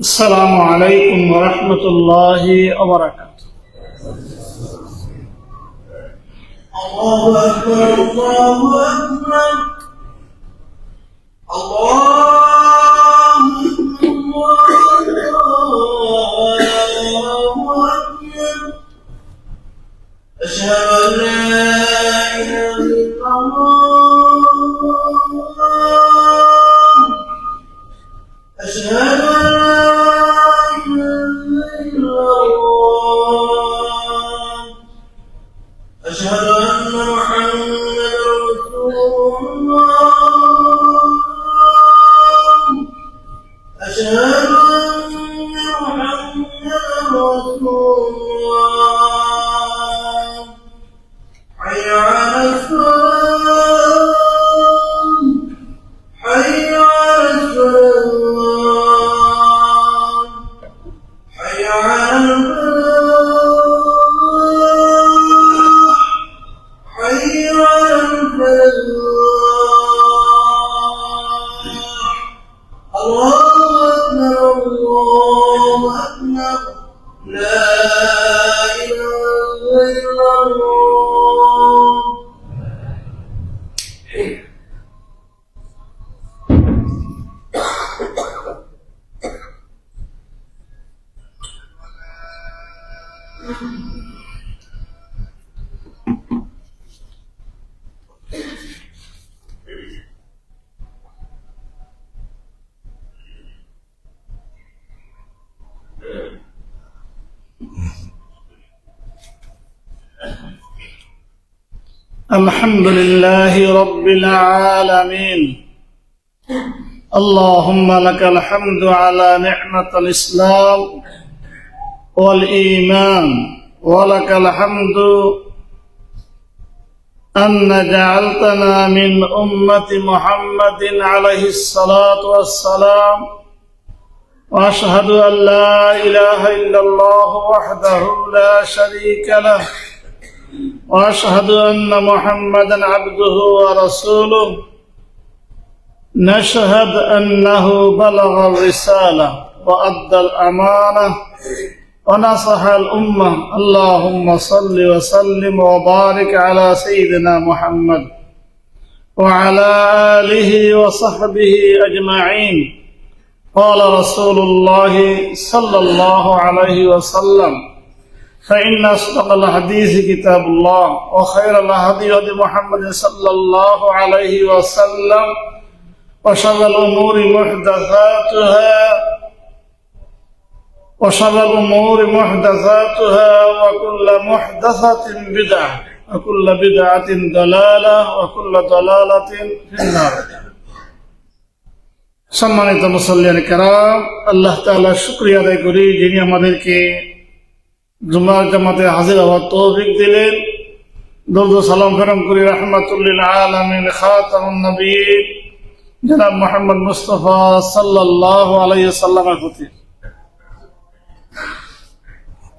السلام عليكم ورحمة الله وبركاته. الله أكبر الله أكبر. الله أكبر أشهد أن لا 什么 الحمد لله رب العالمين. اللهم لك الحمد على نعمة الإسلام والإيمان ولك الحمد أن جعلتنا من أمة محمد عليه الصلاة والسلام وأشهد أن لا إله إلا الله وحده لا شريك له. وأشهد أن محمدا عبده ورسوله. نشهد أنه بلغ الرسالة وأدى الأمانة ونصح الأمة. اللهم صل وسلم وبارك على سيدنا محمد وعلى آله وصحبه أجمعين. قال رسول الله صلى الله عليه وسلم فإن أصدق الحديث كتاب الله وخير الهدي هدي محمد صلى الله عليه وسلم وشر الأمور محدثاتها وشر الأمور محدثاتها وكل محدثة بدعة وكل بدعة ضلالة وكل ضلالة في النار সম্মানিত মুসল্লিয়ান কারাম আল্লাহ তাআলা শুকরিয়া আদায় করি যিনি আমাদেরকে জুমার জামাতে হাজির হওয়ার তৌফিক দিলেন। দরুদ সালাম ফেরম করি রহমাতুল্লিল আলামিন খাতামুন নবী জনাব মোহাম্মদ মুস্তফা সাল্লাল্লাহু আলাইহি সাল্লামের প্রতি।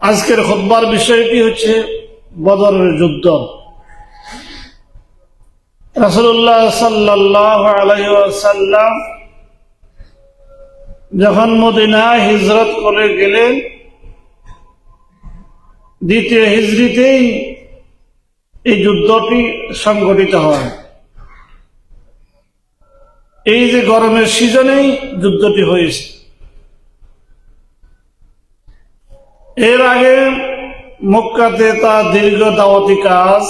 আজকের খুতবার বিষয়টি হচ্ছে? বদরের যুদ্ধ। রাসূলুল্লাহ সাল্লাল্লাহু আলাইহি ওয়াসাল্লাম যখন মদিনায় হিজরত করে গেলেন দ্বিতীয় হিজড়িতেই এই যুদ্ধটি সংঘটিত হয়। এই যে গরমের সিজনেই যুদ্ধটি হয়েছে। এর আগে মক্কাতে তার দীর্ঘ দাওয়াতি কাজ,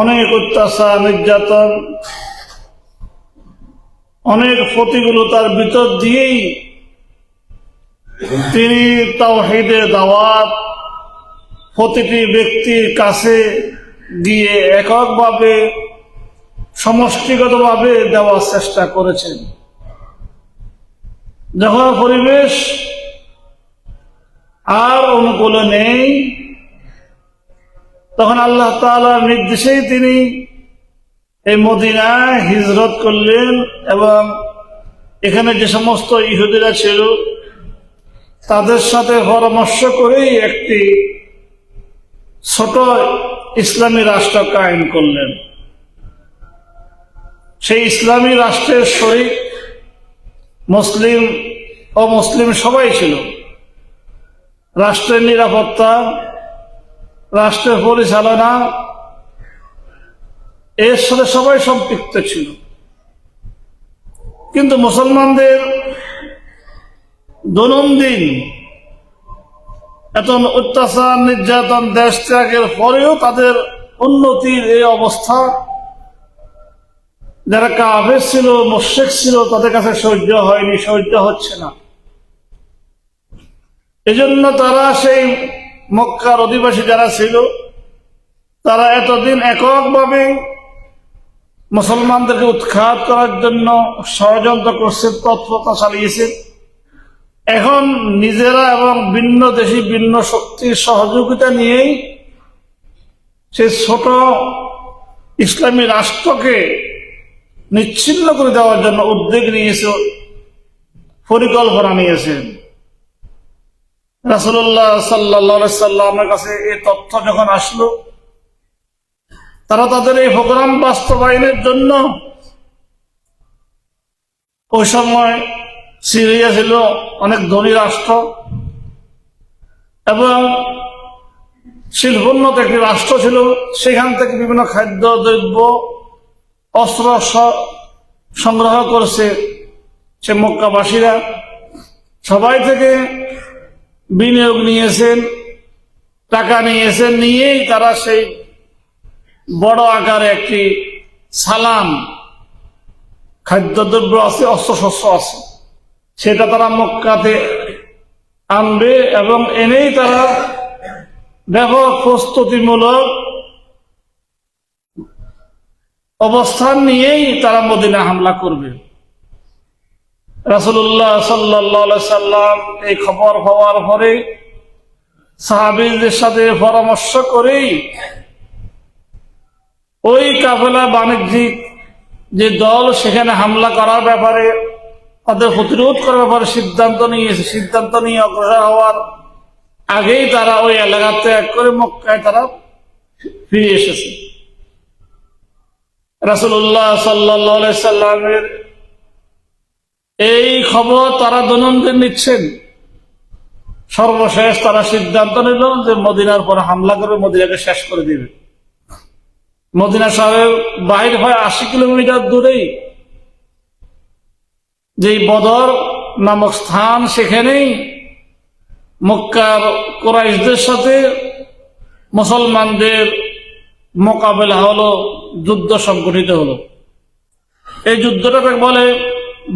অনেক অত্যাচার, নির্যাতন, অনেক প্রতিকূলতার ভিতর দিয়েই তিনি তাওহিদের দাওয়াত প্রতিটি ব্যক্তির কাছে গিয়ে এককভাবে, সমষ্টিগতভাবে দেওয়ার চেষ্টা করেছেন। যখন পরিবেশ আর অনুকূলে নেই, তখন আল্লাহ তাআলার নির্দেশেই তিনি এই মদিনায় হিজরত করলেন এবং এখানে যে সমস্ত ইহুদিরা ছিল, তাদের সাথে পরামর্শ করেই একটি ছোট ইসলামী রাষ্ট্র কায়েম করলেন। সেই ইসলামী রাষ্ট্রের শরীর মুসলিম অমুসলিম সবাই ছিল। রাষ্ট্রের নিরাপত্তা, রাষ্ট্রের পরিচালনা, এর সাথে সবাই সম্পৃক্ত ছিল। কিন্তু মুসলমানদের দৈনন্দিন এত অত্যাচার, নির্যাতন দেশ ত্যাগের পরেও তাদের উন্নতির এই অবস্থা। যারা কাফের ছিল মোশেক ছিল, তাদের কাছে সহ্য হয়নি, সহ্য হচ্ছে না। এজন্য তারা সেই মক্কার অধিবাসী যারা ছিল, তারা এতদিন এককভাবে মুসলমানদেরকে উৎখাত করার জন্য ষড়যন্ত্র করছে, তৎপরতা চালিয়েছে। এখন নিজেরা এবং ভিন্ন দেশি, ভিন্ন শক্তির সহযোগিতা নিয়েই সে ছোট ইসলামী রাষ্ট্রকে নিচ্ছিন্ন করে দেওয়ার জন্য উদ্যোগ নিয়েছে, পরিকল্পনা নিয়েছেন রাসুল্লাহ সাল্লা সাল্লামের কাছে এই তথ্য যখন আসলো, তারা তাদের এই প্রোগ্রাম বাস্তবায়নের জন্য ওই সময় সিরিয়া ছিল অনেক ধনী রাষ্ট্র এবং শিল্পোন্নত একটি রাষ্ট্র ছিল। সেখান থেকে বিভিন্ন খাদ্য, দ্রব্য, অস্ত্র সংগ্রহ করেছে সে মক্কাবাসীরা। সবাই থেকে বিনিয়োগ নিয়েছেন, টাকা নিয়েছেন, নিয়েই তারা সেই বড় আকারে একটি সালাম খাদ্যদ্রব্য আছে, অস্ত্রশস্ত্র আছে। সেটা তারা মক্কাতে আনবে এবং এনেই তারা ব্যাপক প্রস্তুতিমূলক অবস্থান নিয়েই তারা মদিনা হামলা করবে। রাসুল্লাহ সাল্লাহ সাল্লাম এই খবর হওয়ার পরে সাহাবিদের সাথে পরামর্শ করেই ওই কাফেলা বাণিজ্যিক যে দল সেখানে হামলা করার ব্যাপারে তাদের প্রতিরোধ করার ব্যাপারে সিদ্ধান্ত নিয়েছে। সিদ্ধান্ত নিয়ে অগ্রসর হওয়ার আগেই তারা ওই এলাকা ত্যাগ করে মক্কায় তারা ফিরে এসেছে। রাসুল্লাহ সাল্লাহ সাল্লামের এই খবর তারা দৈনন্দিন নিচ্ছেন। সর্বশেষ তারা সিদ্ধান্ত নিল যে মদিনার পর হামলা করে মদিনাকে শেষ করে দিবে। মদিনা সাহেব বাহির হয় আশি কিলোমিটার দূরেই যেই বদর নামক স্থান সেখানেই মক্কার কোরাইশদের সাথে মুসলমানদের মোকাবেলা হলো, যুদ্ধ সংগঠিত হলো। এই যুদ্ধটাকে বলে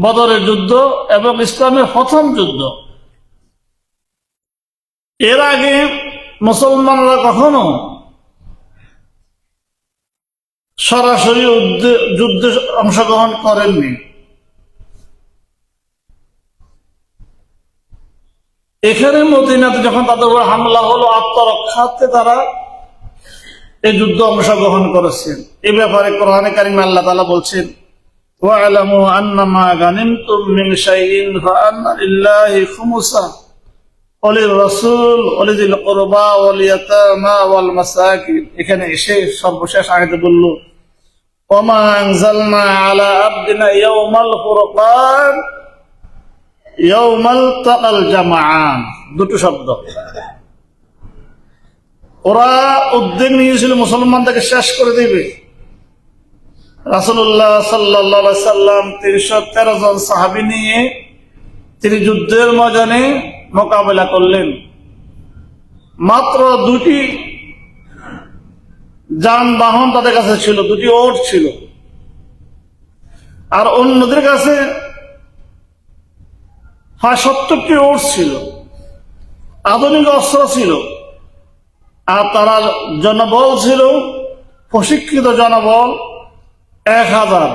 বদরের যুদ্ধ এবং ইসলামের প্রথম যুদ্ধ। এর আগে মুসলমানরা কখনো সরাসরি যুদ্ধে অংশগ্রহণ করেননি। এখানে মদিনাতে যখন তাদের উপর হামলা হলো আত্মরক্ষার্থে তারা এই যুদ্ধ অংশগ্রহণ করেছেন এই ব্যাপারে কোরআনে কারিম আল্লাহ তালা বলছেন واعلموا أنما غنمتم من شيء فأن لله خمسه وللرسول ولذي القربى واليتامى والمساكين এখানে এসে সর্বশেষ আয়াতে বলল وما أنزلنا على عبدنا يوم الفرقان দুটো শব্দ। ওরা উদ্যোগ নিয়েছিল মুসলমানদেরকে শেষ করে দিবে। রাসুল্লাহ সাল্লা সাল্লাম তিনশো তেরো জন সাহাবি নিয়ে তিনি যুদ্ধের ময়দানে মোকাবেলা করলেন। মাত্র দুটি যানবাহন তাদের কাছে ছিল, দুটি ওট ছিল। আর অন্যদের কাছে হয় সত্তরটি ওট ছিল। আধুনিক অস্ত্র ছিল। আর তারা জনবল ছিল, প্রশিক্ষিত জনবল এক হাজার।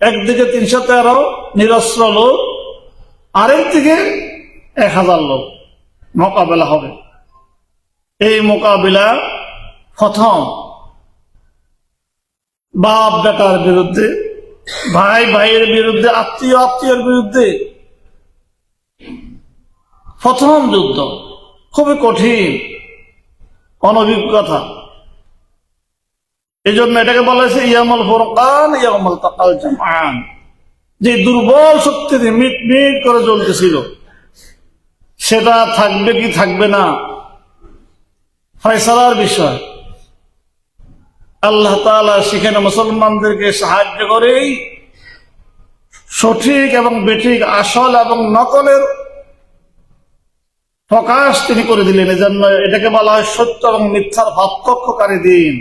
একদিকে তিনশো তেরো, নিরস্ত্র লোক। আরেক দিকে এক হাজার লোক। মোকাবেলা হবে। এই মোকাবিলা প্রথম। বাপ বেটার বিরুদ্ধে ভাই ভাইয়ের বিরুদ্ধে আত্মীয় আত্মীয়ের বিরুদ্ধে প্রথম যুদ্ধ। খুবই কঠিন অনভিজ্ঞতা এই জন্য এটাকে বলা হয়েছে ইয়ামল ফোরকান, ইয়ামল তাকাল জামান। যে দুর্বল শক্তিতে মিট মিট করে চলতেছিল সেটা থাকবে কি থাকবে না? ফয়সালার বিষয়। আল্লাহ তাআলা সেখানে মুসলমানদেরকে সাহায্য করেই সঠিক এবং বেঠিক আসল এবং নকলের প্রকাশ তিনি করে দিলেন, এজন্য এটাকে বলা হয় সত্য এবং মিথ্যার পার্থক্যকারী দিন।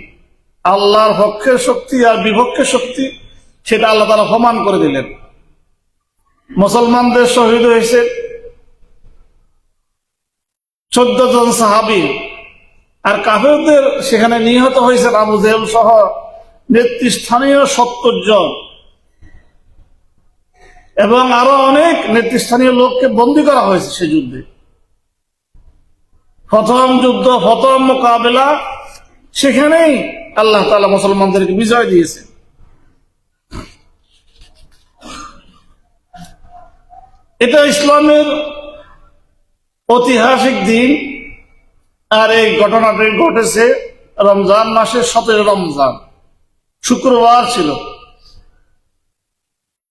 আল্লাহর পক্ষের শক্তি আর বিপক্ষের শক্তি, সেটা আল্লাহ তারা প্রমাণ করে দিলেন। মুসলমানদের শহীদ হয়েছে চোদ্দ জন সাহাবি, আর কাফেরদের সেখানে নিহত হয়েছে আবু জেল সহ নেতৃস্থানীয় সত্তর জন। এবং আরও অনেক নেতৃস্থানীয় লোককে বন্দী করা হয়েছে সেই যুদ্ধে। প্রথম যুদ্ধ, প্রথম মোকাবেলা, সেখানেই আল্লাহ তালা মুসলমানদেরকে বিজয় দিয়েছে এটা ইসলামের ঐতিহাসিক দিন, আর এই ঘটনাটি ঘটেছে রমজান মাসের সতেরো রমজান, শুক্রবার ছিল।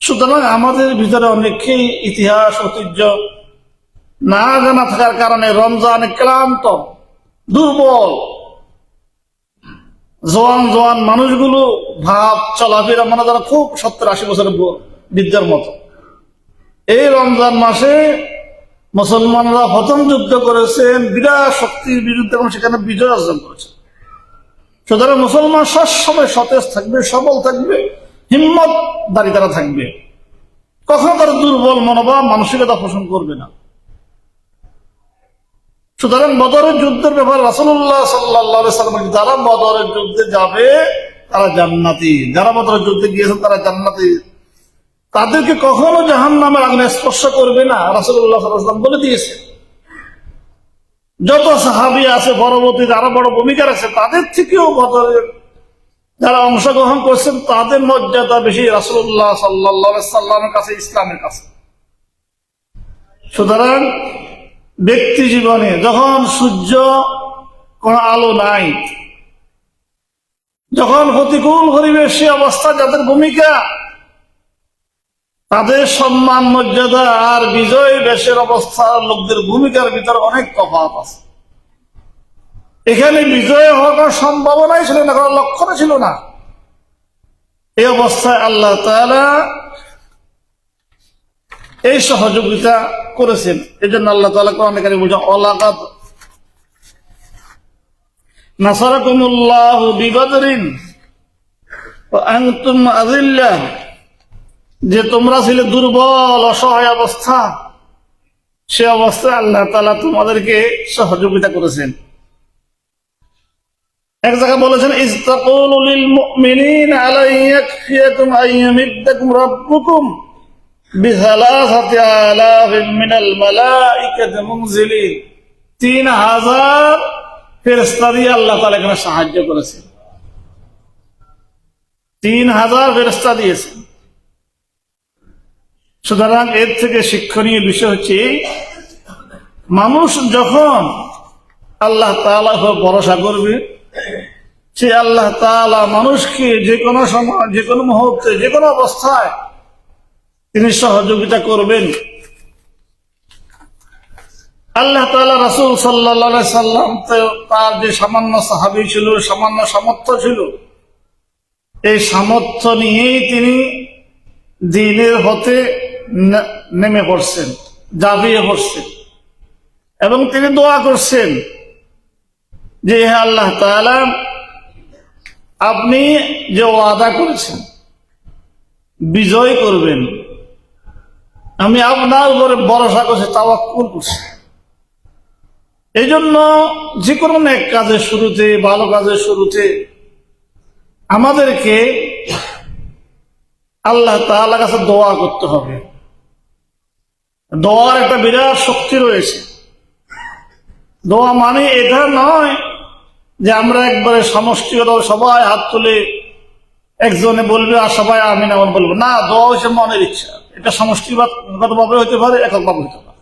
সুতরাং আমাদের ভিতরে অনেকেই ইতিহাস, ঐতিহ্য না জানা থাকার কারণে রমজান ক্লান্ত, দুর্বল। জোয়ান জোয়ান মানুষগুলো ভাব চলাফেরা মানে তারা খুব সত্তর আশি বছরের ব- বৃদ্ধের মতো। এই রমজান মাসে মুসলমানরা প্রথম যুদ্ধ করেছেন, বিরাট শক্তির বিরুদ্ধে, এবং সেখানে বিজয় অর্জন করেছে সুতরাং মুসলমান সবসময় সতেজ থাকবে, সবল থাকবে হিম্মত দাঁড়িয়ে তারা থাকবে। কখনো তারা দুর্বল মনোভাব, মানসিকতা পোষণ করবে না। সুতরাং বদরের যুদ্ধের ব্যাপারে রাসুল্লাহ সাল্লাহ সাল্লাম যারা বদরের যুদ্ধে যাবে, তারা জান্নাতি। যারা বদরের যুদ্ধে গিয়েছেন, তারা জান্নাতি। তাদেরকে কখনো জাহান নামের আগুনে স্পর্শ করবে না রাসুল্লাহ সাল্লাম বলে দিয়েছে। যত সাহাবি আছে, পরবর্তী যারা বড় ভূমিকা রাখছে তাদের থেকেও বদরের যারা অংশগ্রহণ করছেন, তাদের মর্যাদা বেশি রাসুল্লাহ সাল্লাহ সাল্লামের কাছে, ইসলামের কাছে। সুতরাং ব্যক্তি জীবনে যখন সূর্য কোন আলো নাই, যখন প্রতিকূল পরিবেশ অবস্থা যাদের ভূমিকা, তাদের সম্মান, মর্যাদা আর বিজয় বেশের অবস্থা লোকদের ভূমিকার ভিতরে অনেক তফাৎ আছে। এখানে বিজয় হওয়ার সম্ভাবনাই ছিল না, কোনো লক্ষণও ছিল না। এই অবস্থায় আল্লাহ তাআলা এই সহযোগিতা করেছেন। এই জন্য আল্লাহ তালা কোরআন কারি বলছেন অলাকাত নাসারাকুমুল্লাহ বিবদরিন আযিল্লাহ যে তোমরা ছিলে দুর্বল, অসহায় অবস্থা, সে অবস্থায় আল্লাহ তাআলা তোমাদেরকে সহযোগিতা করেছেন। এক জায়গায় বলেছেন, ইস্তাকুলু আলাইয়াকফিয়াকুম আইয়ামিদ্দাকুম রাব্বুকুম। তিন হাজার ফেরেশতা দিয়ে আল্লাহ তাআলা এখানে সাহায্য তিন হাজার দিয়েছেন। সুতরাং এর থেকে শিক্ষণীয় বিষয় হচ্ছে মানুষ যখন আল্লাহ উপর ভরসা করবে, সে আল্লাহ তাআলা মানুষকে যে কোনো সময় যে কোনো মুহূর্তে যে কোনো অবস্থায় তিনি সহযোগিতা করবেন। আল্লাহ তাআলা রাসূল আলাইহি সাল্লাম তার যে সামান্য সাহাবী ছিল, সামান্য সামর্থ্য ছিল, এই সামর্থ্য নিয়েই তিনি দিনের হতে নেমে পড়ছেন জাবিয়ে পড়ছেন। এবং তিনি দোয়া করছেন যে, হে আল্লাহ তাআলা, আপনি যে ওয়াদা করেছেন, বিজয় করবেন। আমি আপনার উপরে ভরসা করছি, তাওয়াক্কুল করছি। এই জন্য যে কোনো এক কাজের শুরুতে, ভালো কাজের শুরুতে আমাদেরকে আল্লাহ তাআলা কাছে দোয়া করতে হবে। দোয়ার একটা বিরাট শক্তি রয়েছে। দোয়া মানে এটা নয় যে আমরা একবারে সমষ্টিগত সবাই হাত তুলে একজনে বলবে আর সবাই আমিন আমার বলব। না, দোয়া হচ্ছে মনের ইচ্ছা। এটা সমষ্টিগত ভাবে হতে পারে একক ভাবে হতে পারে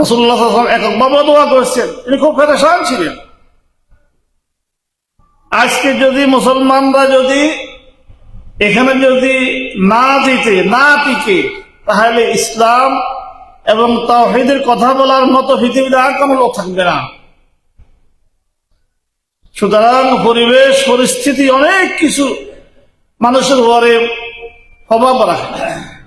রসুল্লাহ একক ভাবে দোয়া করেছেন। তিনি খুব ফেরেশান ছিলেন। আজকে যদি মুসলমানরা যদি এখানে যদি না দিতে, না টিকে, তাহলে ইসলাম এবং তাওহীদের কথা বলার মতো পৃথিবীতে আর কোনো লোক থাকবে না। সুতরাং পরিবেশ, পরিস্থিতি অনেক কিছু মানুষের ঘরে প্রভাব রাখে।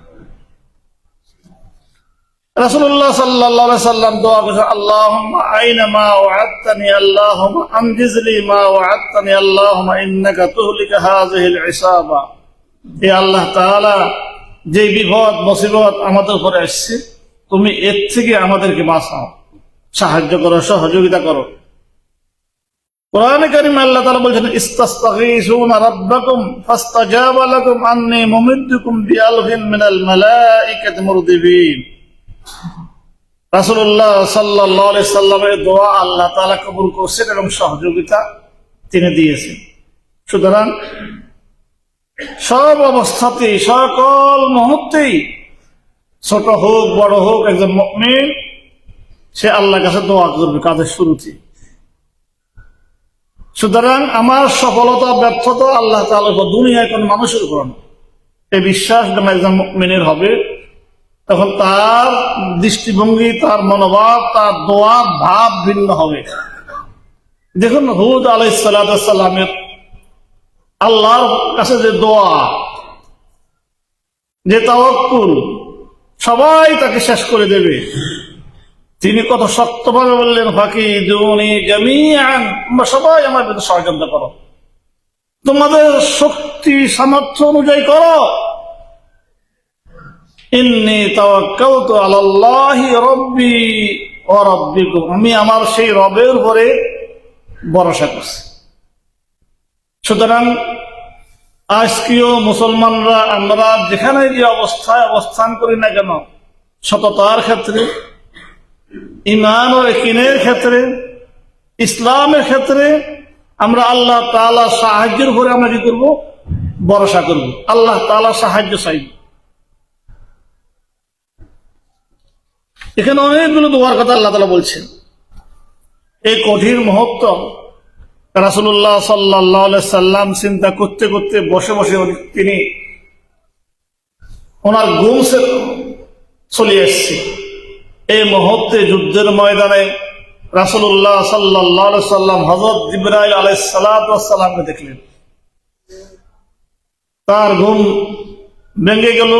রাসূলুল্লাহ সাল্লাল্লাহু আলাইহি সাল্লাম দোয়া করেছেন, আল্লাহুম্মা আইনা মা ওয়া'আদতানি আল্লাহুম্মা আনজিজলি মা ওয়া'আদতানি আল্লাহুম্মা ইন্নাকা তুহলিকা হাযিহিল ইসাবা। হে আল্লাহ তাআলা, যে বিপদ, মুসিবত আমাদের উপরে আসছে, তুমি এর থেকে আমাদেরকে বাঁচাও। সাহায্য করো, সহযোগিতা করো। কোরআনে কারিমে আল্লাহ তাআলা বলছেন, ইস্তাস্তাগীসুনা রাব্বাকুম ফাস্তাজাবা লাকুম আন্নী মুমিদ্দুকুম বিআলফিন মিনাল মালাইকাতি মুরদিবিন। আলাইহি সাল্লামের দোয়া আল্লাহ তাআলা কবুল করছেন এবং সহযোগিতা তিনি দিয়েছেন সুতরাং সব সকল মুহূর্তেই ছোট হোক, বড় হোক, একজন মুমিন, সে আল্লাহর কাছে দোয়া করবে কাজের শুরুতে সুতরাং আমার সফলতা, ব্যর্থতা আল্লাহ উপর, দুনিয়ায় কোন মানুষের উপর। এই বিশ্বাস একজন মুমিনের হবে তখন তার দৃষ্টিভঙ্গি, তার মনোভাব, তার দোয়া, ভাব ভিন্ন হবে। দেখুন, হুদ আলাইসালামের আল্লাহর কাছে যে দোয়া, যে তাওয়াক্কুল, সবাই তাকে শেষ করে দেবে। তিনি কত শক্তভাবে বললেন ফাঁকি দুনি তোমরা সবাই আমার বিরুদ্ধে ষড়যন্ত্র করো। তোমাদের শক্তি, সামর্থ্য অনুযায়ী করো। আমি আমার সেই রবের উপরে ভরসা করছি। সুতরাং আজকেও মুসলমানরা, আমরা যেখানে যে অবস্থায় অবস্থান করি না কেন, সততার ক্ষেত্রে ইমান ও একিনের ক্ষেত্রে, ইসলামের ক্ষেত্রে, আমরা আল্লাহ তাআলা সাহায্যের উপরে আমরা কি করব? ভরসা করব। আল্লাহ তাআলা সাহায্য চাইব। এখানে অনেকগুলো দোয়ার কথা আল্লাহ তালা বলছেন। এই কঠিন মহত্ব রাসুল্লাহ সাল্লাহ সাল্লাম চিন্তা করতে করতে বসে বসে তিনি ওনার গুম চলে এসছে। এই মুহূর্তে যুদ্ধের ময়দানে রাসুল্লাহ সাল্লাহ সাল্লাম হজরত ইব্রাহিম আলাই সালামকে দেখলেন। তার ঘুম ভেঙে গেল।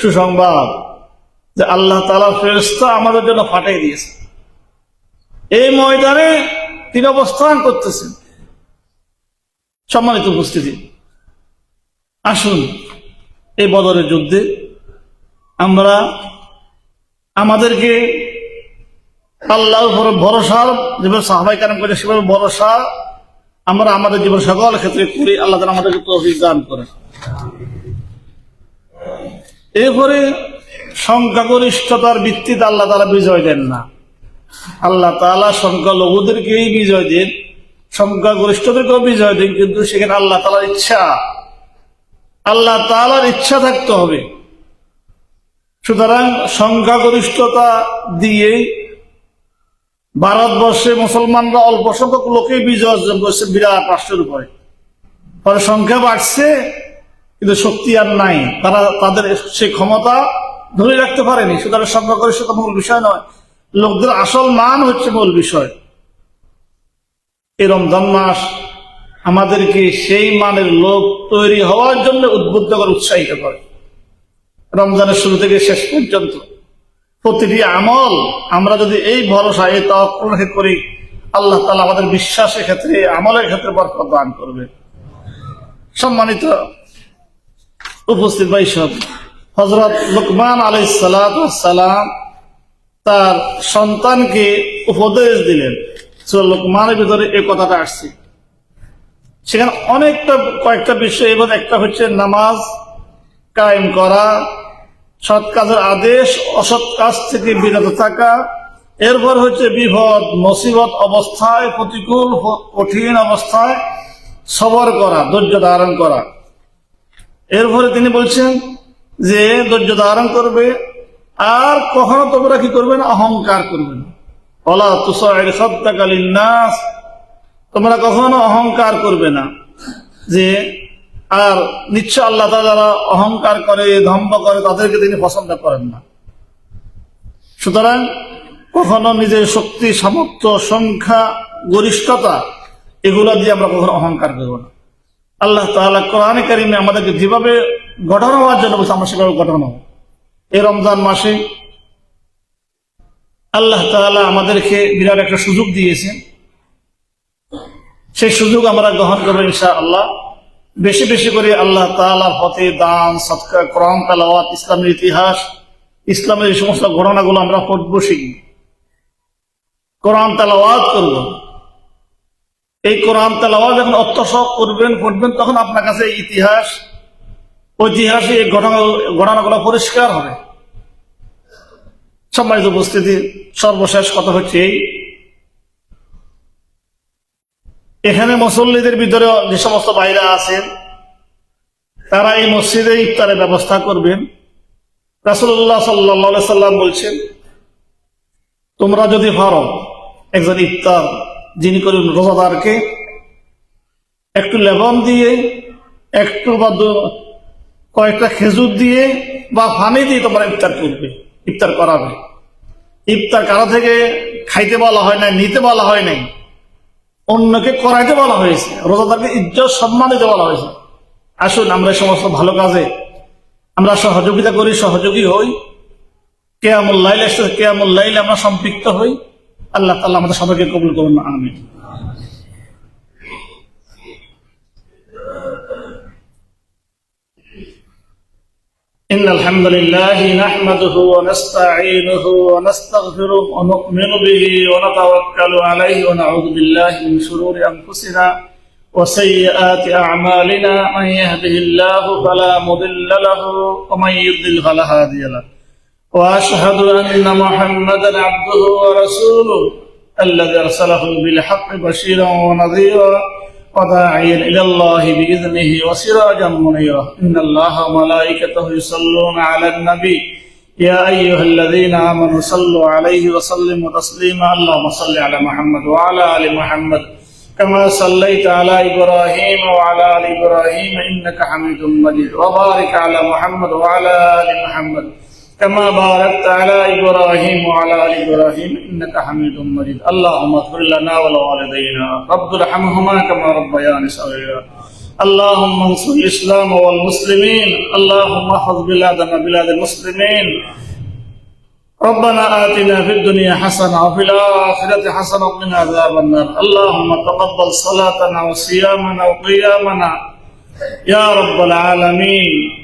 সুসংবাদ যে আল্লাহ আমাদের জন্য দিয়েছে। এই ময়দানে তিনি অবস্থান করতেছেন। সম্মানিত উপস্থিতি, আসুন এই বদরের যুদ্ধে আমরা আমাদেরকে আল্লাহর ভরসার, যেভাবে সাহাবাই কারণ করে সেভাবে ভরসা আমরা আমাদের জীবন সকল ক্ষেত্রে করি, আল্লাহ তাআলা আমাদেরকে তৌফিক দান করেন। এরপরে সংখ্যাগরিষ্ঠতার ভিত্তিতে আল্লাহ তাআলা বিজয় দেন না। আল্লাহ তাআলা সংখ্যালঘুদেরকেই বিজয় দেন, সংখ্যাগরিষ্ঠদেরকেও বিজয় দেন, কিন্তু সেখানে আল্লাহ তালার ইচ্ছা। আল্লাহ তাআলার ইচ্ছা থাকতে হবে। সুতরাং সংখ্যাগরিষ্ঠতা দিয়েই ভারতবর্ষে মুসলমানরা অল্প সংখ্যক লোকে বিজয় অর্জন বিরাট রাষ্ট্রের উপরে। ফলে সংখ্যা বাড়ছে, কিন্তু শক্তি আর নাই। তারা তাদের সেই ক্ষমতা ধরে রাখতে পারেনি। সুতরাং সংখ্যাগরিষ্ঠতা মূল বিষয় নয়। লোকদের আসল মান হচ্ছে মূল বিষয়। এই রমজান মাস আমাদেরকে সেই মানের লোক তৈরি হওয়ার জন্য উদ্বুদ্ধ করে, উৎসাহিত করে। রমজানের শুরু থেকে শেষ পর্যন্ত প্রতিটি আমল আমরা যদি এই ভরসা এই তওয়াক্কুল করি, আল্লাহ তালা আমাদের বিশ্বাসের ক্ষেত্রে, আমলের ক্ষেত্রে বরকত দান করবে। সম্মানিত উপস্থিত সব হজরত লুকমান আলাই সালাম তার সন্তানকে উপদেশ দিলেন। লোকমানের ভিতরে এই কথাটা আসছে। সেখানে অনেকটা, কয়েকটা বিষয় এবার একটা হচ্ছে নামাজ কায়েম করা সৎ কাজের আদেশ, অসৎ কাজ থেকে বিরত থাকা। এরপর হচ্ছে বিপদ মুসিবত অবস্থায়, প্রতিকূল কঠিন অবস্থায় সবর করা, ধৈর্য ধারণ করা। এরপরে তিনি বলছেন যে, ধৈর্য ধারণ করবে, আর কখনো তোমরা কি করবে না, অহংকার করবে না। তুষার সত্যাকালীন নাস, তোমরা কখনো অহংকার করবে না যে আর নিশ্চয় আল্লাহ যারা অহংকার করে ধম্ব করে, তাদেরকে তিনি পছন্দ করেন না। সুতরাং কখনো নিজের শক্তি, সামর্থ্য, সংখ্যা, গরিষ্ঠতা, এগুলো দিয়ে আমরা কখনো অহংকার করব না। আল্লাহ তাআলা কোরআনে কারিমে আমাদেরকে যেভাবে গঠন হওয়ার জন্য বলছে, আমরা সেভাবে গঠন হব। এই রমজান মাসে আল্লাহ তাআলা আমাদেরকে বিরাট একটা সুযোগ দিয়েছেন। সেই সুযোগ আমরা গ্রহণ করব ইনশা আল্লাহ বেশি বেশি করে আল্লাহ তাআলার ফতে, দান, সৎকার, কোরআন, তালাওয়াত, ইসলামের ইতিহাস, ইসলামের এই সমস্ত ঘটনাগুলো আমরা পড়ব শিখব। কোরআন তালাওয়াত করব। এই কোরআন তালাওয়াত যখন অর্থসহ করবেন, পড়বেন, তখন আপনার কাছে ইতিহাস, ঐতিহাসিক এই ঘটনা, ঘটনাগুলো পরিষ্কার হবে। সম্মানিত উপস্থিতি, সর্বশেষ কথা হচ্ছে এই এখানে মুসল্লিদের ভিতরে যে সমস্ত বাইরা আছেন, তারা এই মসজিদে ইফতারের ব্যবস্থা করবেন। রাসুল্লাহ সাল্লা সাল্লাম বলছেন, তোমরা যদি পারো, একজন ইফতার, যিনি করবেন রোজাদারকে, একটু লেবন দিয়ে, একটু বা কয়েকটা খেজুর দিয়ে বা পানি দিয়ে তোমরা ইফতার করবে, ইফতার করাবে। ইফতার কারও থেকে খাইতে বলা হয় নাই, নিতে বলা হয় নাই। অন্যকে করাইতে বলা হয়েছে, রোজাদারকে ইজ্জত সম্মান দিতে বলা হয়েছে। আসুন, আমরা সমস্ত ভালো কাজে আমরা সহযোগিতা করি, সহযোগী হই। কেয়ামুল্লাইল কেয়ামুল্লাইল আমরা সম্পৃক্ত হই। আল্লাহ তাল্লাহ আমাদের সবাইকে কবুল করুন আমি إن الحمد لله نحمده ونستعينه ونستغفره ونؤمن به ونتوكل عليه ونعوذ بالله من شرور أنفسنا وسيئات أعمالنا. من يهده الله فلا مضل له ومن يضلل فلا هادي له. وأشهد أن محمدا عبده ورسوله الذي أرسله بالحق بشيرا ونذيرا. وداعيا إلى الله بإذنه وسراجا منيرا. إن الله وملائكته يصلون على النبي. يا أيها الذين آمنوا صلوا عليه وسلموا تسليما. اللهم صل على محمد وعلى آل محمد. كما صليت على إبراهيم وعلى آل إبراهيم إنك حميد مجيد. وبارك على محمد وعلى آل محمد. كما باركت على إبراهيم وعلى آل إبراهيم إنك حميد مجيد. اللهم اغفر لنا ولوالدينا. رب ارحمهما كما ربياني صغيرا. اللهم انصر الإسلام والمسلمين. اللهم احفظ بلادنا بلاد المسلمين. ربنا آتنا في الدنيا حسنة وفي الآخرة حسنة وقنا عذاب النار. اللهم تقبل صلاتنا وصيامنا وقيامنا. يا رب العالمين.